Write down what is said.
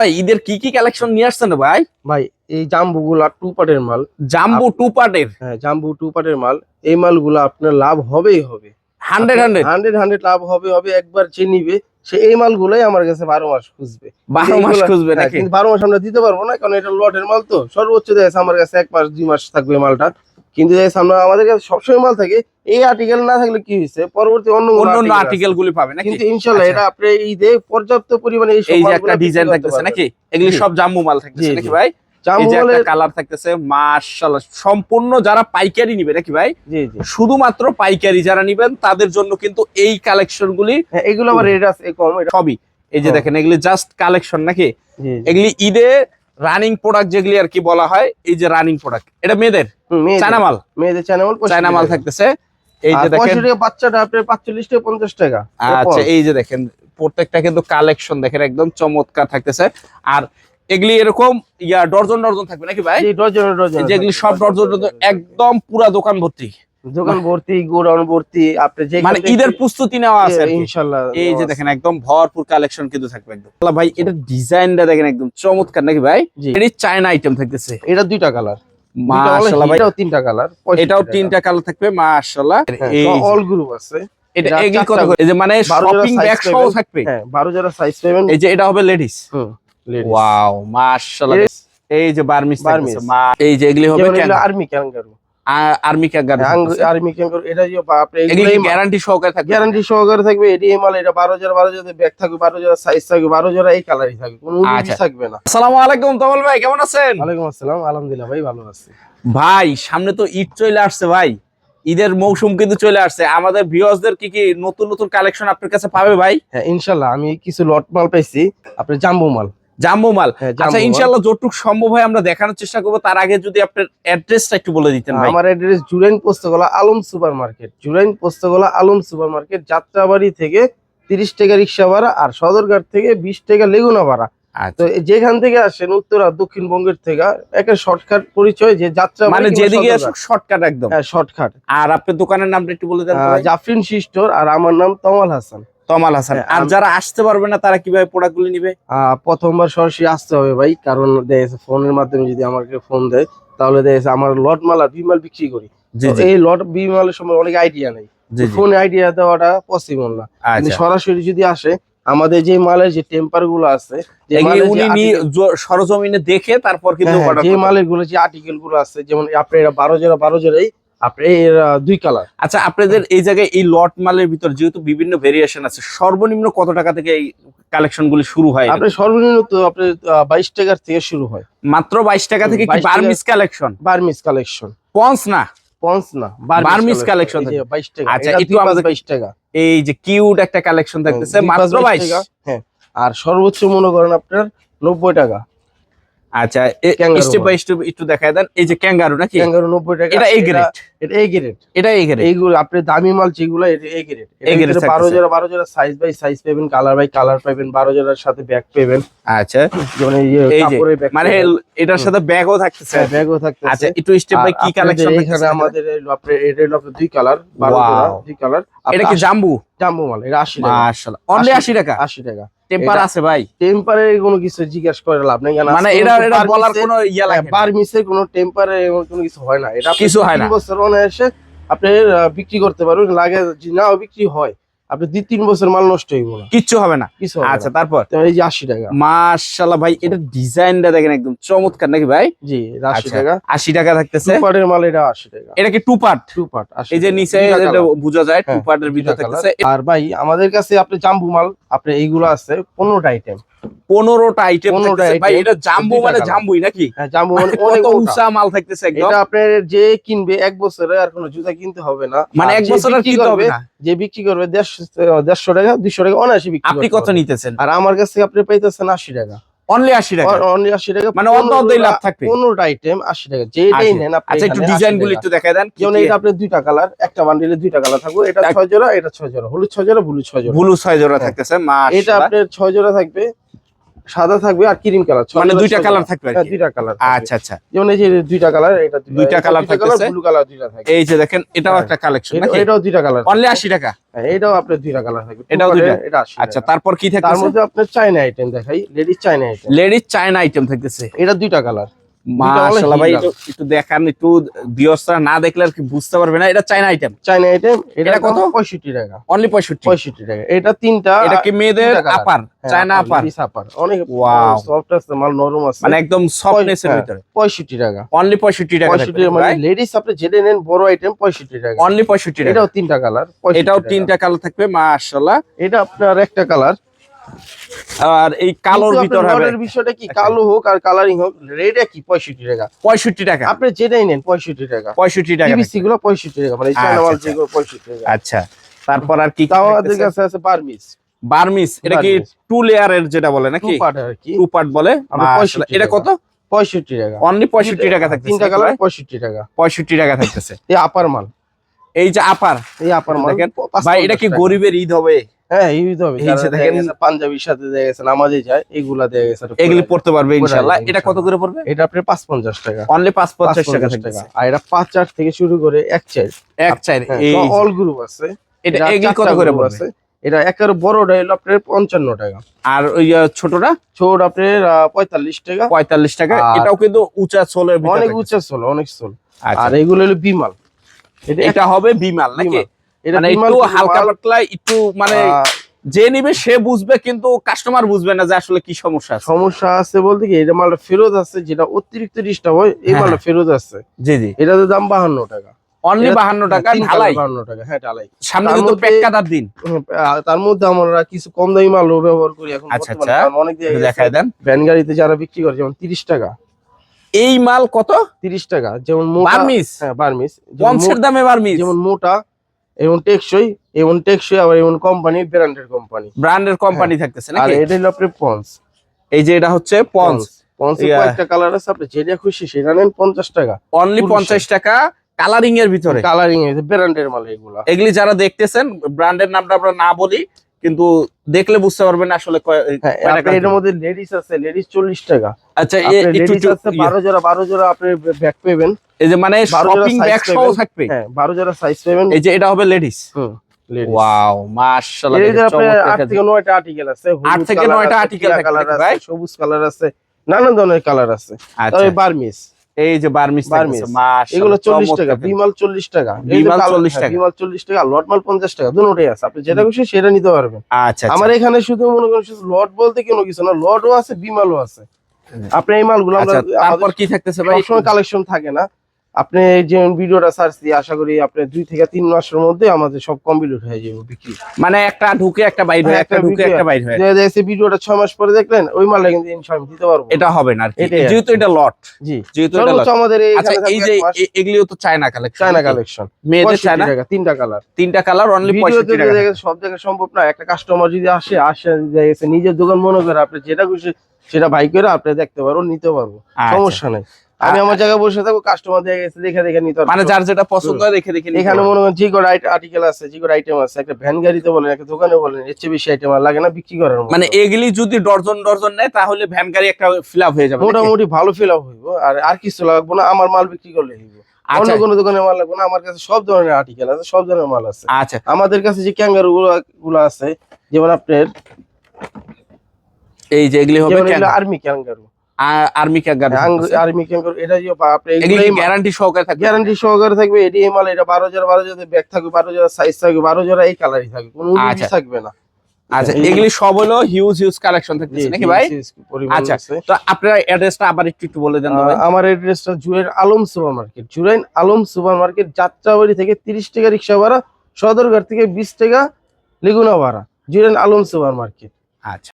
ভাই ঈদের কি কি কালেকশন নিয়ে আসছেন ভাই? ভাই এই জাম্বুগুলা টু পার্টের মাল। জাম্বু টু পার্টের হ্যাঁ জাম্বু টু পার্টের মাল। এই মালগুলো আপনার লাভ হবেই হবে। হান্ড্রেড হান্ড্রেড হান্ড্রেড হান্ড্রেড লাভ হবে হবে একবার যে নিবে সে এই মালগুলাই আমার কাছে বারো মাস খুঁজবে। বারো মাস খুঁজবে হ্যাঁ, কিন্তু বারো মাস আমরা দিতে পারব না কারণ এটা লটের মাল তো। সর্বোচ্চ দেখা আমার কাছে এক মাস দুই মাস থাকবে মালটা। কিন্তু আমরা আমাদের কাছে সবসময় মাল থাকে এই আর্টিকেল না থাকলে কি হয়েছে? পরবর্তী অন্য অন্য। আর্টিকেল গুলি পাবে নাকি? কিন্তু ইনশাল্লাহ আচ্ছা। এটা আপনি ঈদে পর্যাপ্ত পরিমাণে এই এই যে একটা ডিজাইন থাকতেছে নাকি? এগুলি সব জাম্বু মাল থাকতেছে নাকি ভাই? এই যে কালার থাকতেছে মাশাআল্লাহ। সম্পূর্ণ যারা পাইকারি নিবে নাকি ভাই? জি জি। শুধুমাত্র পাইকারি যারা নিবেন তাদের জন্য কিন্তু এই কালেকশন গুলি হ্যাঁ, এগুলো আবার রেট আছে কম এটা সবই। এই যে। দেখেন এগুলি জাস্ট কালেকশন নাকি? এগুলি ঈদে রানিং প্রোডাক্ট যেগুলি আর কি বলা হয় এই যে রানিং প্রোডাক্ট এটা মেয়েদের? হুম, মেয়েদের- চায়না মাল মেয়েদের চায়না মাল পঁয়ষট্টি চায়না মাল টাকা। থাকতেছে। এই যে দেখেন বাচ্চাটা আপনার পাঁচচল্লিশ টাকা পঞ্চাশ টাকা। আচ্ছা এই যে দেখেন প্রত্যেকটা কিন্তু কালেকশন দেখেন একদম চমৎকার থাকতেছে। আর এগুলি এরকম ইয়া ডর্জন ডর্জন থাকবে নাকি ভাই? ডর্জন ডজন ডজন এই যে এগুলি সব ডর্জন ডর্জন একদম পুরা দোকান ভর্তি। দোকান ভর্তি গোডাউন ভর্তি আপনি যে মানে ঈদের প্রস্তুতি নেওয়া আছে এই যে দেখেন একদম ভরপুর কালেকশন কিন্তু থাকবে একদম। আল্লাহ ভাই এটা ডিজাইনটা দেখেন একদম চমৎকার নাকি ভাই। চায়না আইটেম থাকতেছে। এটা দুইটা কালার মাশাআল্লাহ ভাই। এটাও তিনটা কালার এটাও তিনটা কালার থাকবে মাশাআল্লাহ। এই যে, অল গ্রুপ আছে। এটা এগুলি কত করে? এই যে মানে শপিং ব্যাগ সহ থাকবে? হ্যাঁ বারো জোড়া সাইজ পাবেন এই যে এটা হবে লেডিস হুম। ওয়াও মাশাআল্লাহ। এই যে বার্মিস বার্মিস। মা এই যে এগুলি হবে army kangaroo army kangaroo army kangaroo এটা যে আপনি গ্যারান্টি সহকারে থাকবে? গ্যারান্টি সহকারে থাকবে এটি মাল ব্যাগ থাকবে বারো জোড়া সাইজ থাকবে বারো জোড়া এই কালারই থাকবে কোনো আচ্ছা। থাকবে না। আসসালামু আলাইকুম তমল ভাই কেমন আছেন? ওয়ালাইকুম আসসালাম আলহামদুলিল্লাহ ভাই ভালো আছি। ভাই সামনে তো ঈদ চলে আসছে ভাই। ঈদের মৌসুম কিন্তু চলে আসছে। আমাদের ভিউয়ার্সদের কি কি নতুন নতুন কালেকশন আপনার কাছে পাবে ভাই? হ্যাঁ ইনশাল্লাহ আমি কিছু লট মাল পাইছি। আপনার জাম্বু মাল। জাম্বো মাল। হ্যাঁ, আচ্ছা ইনশাআল্লাহ যতটুকু সম্ভব হয় আমরা দেখানোর চেষ্টা করব। তার আগে যদি আপনার অ্যাড্রেসটা একটু বলে দিতেন ভাই। আমার address Jurain Postogola Alam super market Jurain Postogola Alam super market Jatrabari থেকে তিরিশ টাকা রিক্সা ভাড়া আর সদরঘাট থেকে বিশ টাকা লেগুনা ভাড়া। তো আচ্ছা যেখান থেকে আসেন উত্তর আর দক্ষিণবঙ্গের থেকে একটা শর্টকাট পরিচয় যে যাত্রা মানে যেদিকে শর্টকাট একদম। হ্যাঁ শর্টকাট আর আপনার দোকানের নামটা একটু বলে দেন জাফরিন সিস্টোর আর আমার নাম তমাল হাসান। তমাল হাসান। হ্যাঁ, আর যারা আসতে পারবে না তারা কীভাবে প্রোডাক্ট গুলি নিবে? প্রথমবার সরাসরি আসতে হবে ভাই কারণ দেখেছে ফোনের মাধ্যমে যদি আমাকে ফোন দেয় তাহলে দেখেছে আমার লট মাল আর বিমাল বিক্রি করি। এই লট বিমালের সময় অনেক আইডিয়া নেই। ফোনে আইডিয়া দেওয়াটা পসিবল না। আচ্ছা। সরাসরি যদি আসে আমাদের যে মালের যে টেম্পারগুলো আছে সরজমিনে দেখে তারপর কিন্তু হ্যাঁ, যে মালেরগুলো যে আর্টিকেলগুলো আছে যেমন আপনার বারো জোড়া বারো জোড়াই আপনার এর আহ, দুই কালার। আচ্ছা আপনাদের এই জায়গায় এই লট মালের ভিতর যেহেতু বিভিন্ন ভেরিয়েশন আছে সর্বনিম্ন কত টাকা থেকে এই কালেকশন গুলি শুরু হয় আপনার সর্বনিম্ন তো আপনার বাইশ টাকার থেকে শুরু হয়। মাত্র বাইশ টাকা থেকে কি 22 টাকা- বার্মিস কালেকশন বার্মিস কালেকশন পন্স না? পঞ্চ না বার্মিস যে বাইশ টাকা আচ্ছা, একটু আমাদের- বাইশ টাকা। এই যে কিউট একটা কালেকশন থাকতেছে মাত্র বাইশ। টাকা, হ্যাঁ। আর সর্বোচ্চ মনে করেন আপনার নব্বই টাকা। আচ্ছা স্টেপ বাই স্টেপ একটু দেখায় দেন। এই যে ক্যাঙ্গারু নাকি? ক্যাঙ্গারো নব্বই টাকা। এটা এই গ্রেড এটা এই গ্রেড এটা এই গ্রেড এইগুলো আপনি দামি মাল যেগুলো এটা এই গ্রেড grade বারো থাকতেছে। জোড়া বারো জোড়া সাইজ বাই সাইজ পাবেন কালার বাই কালার পাবেন বারো জোড়ার সাথে ব্যাগ পাবেন। আচ্ছা। যেমন এই কাপড়ের ব্যাগ মানে এটার সাথে ব্যাগও থাকতেছে। ব্যাগও থাকতে আচ্ছা একটু স্টেপ বাই কি কালেকশন এখানে আমাদের লো- এটা হলো দুই কালার বারো Wow. জোড়া দুই কালার এটা কি জাম্বু? জাম্বু মাল এটা আশি টাকা। মাশাআল্লাহ। অনলি 80 টাকা? আশি টাকা। টেম্পার আছে ভাই টেম্পারে কোনো কিছু জিজ্ঞেস করে লাভ নেই কেন মানে এটা এটা বলার কোনো ইয়া লাগে না। বার কোনো টেম্পারে কোনো কিছু হয় না এটা কিছু হয় না। বছর অনায়াসে আপনি বিক্রি করতে পারবেন লাগে নাও বিক্রি হয় আপনি দুই তিন বছর মাল নষ্ট হইব না কিচ্ছু হবে না। আচ্ছা তারপর? এই যে আশি টাকা। ভাই এটা ডিজাইনটা দেখেন একদম চমৎকার নাকি ভাই? জি আশি আচ্ছা টাকা। 80 টাকা থাকতেছে। পার্টের মাল এটা আশি টাকা। এটা কি টু পার্ট টু পার্ট এই যে নিচে বোঝা যায় টু হ্যাঁ, পার্টের ভিতর থাকতেছে। আর ভাই আমাদের কাছে আপনি জাম্বু মাল আপনি এইগুলো আছে পনেরোটা আইটেম 15টা আইটেম 15টা ভাই এটা জাম্বো মানে জাম্বুই নাকি? হ্যাঁ জাম্বু মানে অনেক উঁচা। মাল থাকতেছে একদম। এটা আপনার যে কিনবে এক বছরে আর কোনো জুতা কিনতে হবে না। মানে এক বছর আর বিক্রি কিনতে হবে করবে, যে বিক্রি করবে দেড়শো টাকা দুইশো টাকা অনায়াসে বিক্রি আপনি কত নিতেছেন? আর আমার কাছ থেকে আপনি পাইতেছেন আশি টাকা। অনলি 80 টাকা? অনলি আশি টাকা। মানে অর্ধই লাভ থাকবে। পনেরোটা আইটেম আশি টাকা। যেটাই। নেন আপনি আচ্ছা একটু ডিজাইন 80 গুলো একটু দেখায় দেন যেমন এটা আপনার দুইটা কালার একটা বান্ডিলে দুইটা কালার থাকবে এটা ছয় জোড়া এটা ছয় জোড়া। হলুদ ছয় জোড়া ব্লু ছয় জোড়া। ব্লু ছয় জোড়া। থাকতেছে এটা আপনার ছয় জোড়া থাকবে। সাদা থাকবে আর ক্রিম কালার মানে দুইটা কালার থাকবে আর দুইটা কালার আচ্ছা আচ্ছা। যেমন এই যে দুইটা কালার এটা দুইটা কালার থাকতেছে। ব্লু কালার দুইটা থাকে এই যে দেখেন এটাও হ্যাঁ। একটা কালেকশন নাকি? এটাও দুইটা কালার অনলি আশি টাকা? এটাও আপনার দুইটা কালার থাকবে। এটাও দুইটা? এটা 80 আচ্ছা তারপর কি তার মধ্যে আপনার চাইনা আইটেম দেখাই ladies China item ladies China item থাকতেছে। এটা দুইটা কালার। মাশাআল্লাহ ভাই একটু দেখান একটু ভিউয়ার্সরা না দেখলে আর কি বুঝতে পারবে না। এটা চায়না আইটেম চাইনা আইটেম এটা কত? কত? পঁয়ষট্টি টাকা। অনলি 65 পঁয়ষট্টি টাকা। এটা তিনটা এটা কি মেয়েদের। আপার হ্যাঁ, চায়না আপার অনেক Wow. সফট আছে মাল নরম আছে। মানে একদম সফটনেস এর হ্যাঁ, ভিতরে। পঁয়ষট্টি টাকা। অনলি 65 টাকা পঁয়ষট্টি মানে লেডিস আপনি যেটা নেন বড় আইটেম পঁয়ষট্টি টাকা। অনলি 65 টাকা। এটাও তিনটা কালার এটাও তিনটা কালার থাকবে মাশাআল্লাহ এটা আপনার একটা কালার আর এই কালোর ভিতর হবে। মডেল বিষয়টা কি? কালো হোক আর কালারিং হোক রেড কি পঁয়ষট্টি টাকা। 65 টাকা। আপনি যেটাই নেন পঁয়ষট্টি টাকা। 65 টাকা পিভিসি গুলো পঁয়ষট্টি টাকা মানে আচ্ছা, চায়না মাল আচ্ছা। যেগুলো পঁয়ষট্টি টাকা। আচ্ছা। তারপর আর কি তাও আমাদের কাছে আছে বার্মিস বার্মিস এটা কি। টু লেয়ারের যেটা বলে নাকি? টু পার্ট আর কি। টু পার্ট বলে? 65 এটা কত? পঁয়ষট্টি টাকা। অনলি 65 টাকা থাকতেছে তিনটা কালার পঁয়ষট্টি টাকা। 65 টাকা থাকতেছে। এই আপার মাল। এই যে আপার এই আপার মাল ভাই এটা কি গরিবের ঈদ হবে? হ্যাঁ এই তো হবে পাঞ্জাবির সাথে দেখা গেছে নামাজে যায় এগুলা দেখা গেছে এগুলি পড়তে পারবে ইনশাআল্লাহ। এটা কত করে পড়বে? এটা আপনার পাঁচ পঞ্চাশ টাকা অনলি 550 টাকা। 550 আর এটা পাঁচ চার থেকে শুরু করে এক চার। এক চার হ্যাঁ, এই অল গ্রুপ আছে। এটা এটা এগুলি কত করে পড়বে? এটা একেবারে বড়টা হলো আপনার পঞ্চান্ন টাকা। আর ওই ছোটটা? ছোট আপনার পঁয়তাল্লিশ টাকা। 45 টাকা। এটাও কিন্তু উঁচা সোলের অনেক। উচ্চ সোল অনেক সোল আচ্ছা, আর এগুলো হলো বিমাল। এটা এটা হবে বিমাল। নাকি। এটা মানে একটু হালকা পাতলা একটু মানে যে নিবে সে বুঝবে কিন্তু কাস্টমার বুঝবে না যে আসলে কি সমস্যা আছে। সমস্যা আছে বলতে কি এটা মালটা ফেরত আছে যেটা অতিরিক্ত ডিস্টার্ব হয় এই হ্যাঁ, মালটা ফেরত আছে। জি জি। এটাতে দাম বাহান্ন টাকা। অনলি এটা- 52 টাকা ঢালাই। বাহান্ন টাকা। হ্যাঁ ঢালাই। সামনে তার কিন্তু মধ্যে- দিন। তার মধ্যে আমরা কিছু কম দামি মালও ব্যবহার করি এখন আচ্ছা, আচ্ছা। অনেক দেখায় দেন। ভ্যান গাড়িতে যারা বিক্রি করে যেমন তিরিশ টাকা। এই মাল কত? তিরিশ টাকা। যেমন বার্মিস হ্যাঁ বার্মিস পঞ্চের দামে বার্মিস যেমন মোটা এবং টেকসই এবং টেকসই আবার এমন কোম্পানি ব্র্যান্ডেড কোম্পানি ব্র্যান্ডের কোম্পানি থাকতেছে আর এটা হলো আপনার পন্স এই যে এটা হচ্ছে পন্সে Yeah. কয়েকটা কালার আছে আপনি যেটা খুশি সেটা নেন পঞ্চাশ টাকা। অনলি পুরুষের। পঞ্চাশ টাকা কালারিং এর ভিতরে। কালারিং এর ব্র্যান্ডের মাল এগুলা। এগুলি যারা দেখতেছেন ব্র্যান্ডের নামটা আমরা না বলি কিন্তু দেখলে বুঝতে পারবেন আসলে কয়- হ্যাঁ এর মধ্যে লেডিস আছে লেডিস চল্লিশ টাকা। আচ্ছা লেডিস আছে ইয়ে, বারো জোড়া বারো জোড়া আপনি ব্যাগ পেবেন। এই যে মানে শপিং ব্যাগ সহ থাকবে? হ্যাঁ বারো জোড়া সাইজ পেবেন। এই যে এটা হবে লেডিস। ওয়াও মাশাআল্লাহ আপনার চমৎকার আট কাজ। থেকে নয়টা আর্টিকেল আছে হলুদ আট থেকে colour নয়টা আছে, থাকবে ভাই? সবুজ কালার আছে নানান ধরনের কালার আছে। আচ্ছা। তবে বার্মিস এই যে বার্মিস বার্মিস। মাশাআল্লাহ এগুলো চল্লিশ চমৎকার টাকা বিমাল চল্লিশ টাকা। বিমাল 40 হ্যাঁ, টাকা। বিমাল চল্লিশ টাকা লট মাল পঞ্চাশ টাকা দুটোই আছে। আপনি যেটা খুশি সেটা নিতে পারবেন। আচ্ছা আচ্ছা। আমার এখানে শুধু মনে করেন শুধু লট বলতে কোনো কিছু না লটও আছে বিমালও আছে। আপনি এই মালগুলো আমরা আচ্ছা তারপর কি থাকতেছে ভাই? সবসময় কালেকশন থাকে না। আপনি যে ভিডিওটা সার্চ দিয়ে আশা করি আপনি দুই থেকে তিন মাসের মধ্যে আমাদের সব কমপ্লিট হয়ে যাবে বিক্রি। মানে একটা ঢুকে একটা বাইর হয় হ্যাঁ, একটা ঢুকে একটা বাইর হয়। যে যে ভিডিওটা ছয় মাস পরে দেখলেন ওই মালটা কিন্তু ইনশাআল্লাহ দিতে পারব। এটা হবে না যেহেতু এটা লট জি। যেহেতু এটা lot। আমাদের এই আচ্ছা এই যে এগুলিও তো চায়না কালেকশন চায়না কালেকশন মেয়েদের চায়না তিনটা কালার তিনটা কালার অনলি ভিডিওতে পঁয়ষট্টি টাকা। দেখে সব জায়গায় সম্ভব না। একটা কাস্টমার যদি আসে আসে দেখেছে নিজের দোকান মনে করে আপনি যেটা খুশি সেটা ভাই করে আপনি দেখতে পারো নিতে পারব আচ্ছা। সমস্যা নাই। আমি আমার জায়গায় বসে থাকব কাস্টমার দেখে গেছে দেখে দেখে নিতে মানে যার যেটা পছন্দ হয় দেখে দেখে এখানে মনে করেন যে কোনো আর্টিকেল আছে কোনো আইটেম আছে একটা ভ্যান গাড়িতে বলেন একটা দোকানে বলেন এর চেয়ে বেশি আইটেম আর লাগে না বিক্রি করার মানে এগুলি যদি ডর্জন ডর্জন নেয় তাহলে ভ্যান গাড়ি একটা ফিল হয়ে যাবে মোটামুটি ভালো ফিল আপ হইব আর আর কিছু লাগবে না আমার মাল বিক্রি করলে হইব। অন্য আচ্ছা কোনো দোকানে মাল লাগবে না আমার কাছে সব ধরনের আর্টিকেল আছে সব ধরনের মাল আছে। আচ্ছা। আমাদের কাছে যে ক্যাঙ্গারু গুলো আছে যেমন আপনার এই যে এগুলি হবে army kangaroo army kangaroo army kangaroo এটা যে আপনি গ্যারান্টি সহকারে থাকবে? গ্যারান্টি সহকারে থাকবে এটি এই মাল এটা বারো জোড়া বারো জোড়া ব্যাগ থাকবে বারো জোড়া সাইজ থাকবে বারো এই কালারই থাকবে কোনো আচ্ছা। থাকবে না। আচ্ছা এগুলি সব হলো হিউজ হিউজ কালেকশন থাকতেছে নাকি ভাই? আচ্ছা তো আপনার অ্যাড্রেসটা আবার একটু একটু বলে দেন ভাই আমার এড্রেসটা জুয়ের Alam super market Jurain Alam super market Jatrabari থেকে তিরিশ টাকা রিক্সা ভাড়া সদরঘাট থেকে বিশ টাকা লেগুনা ভাড়া। জুরাইন আলম সুপার মার্কেট আচ্ছা।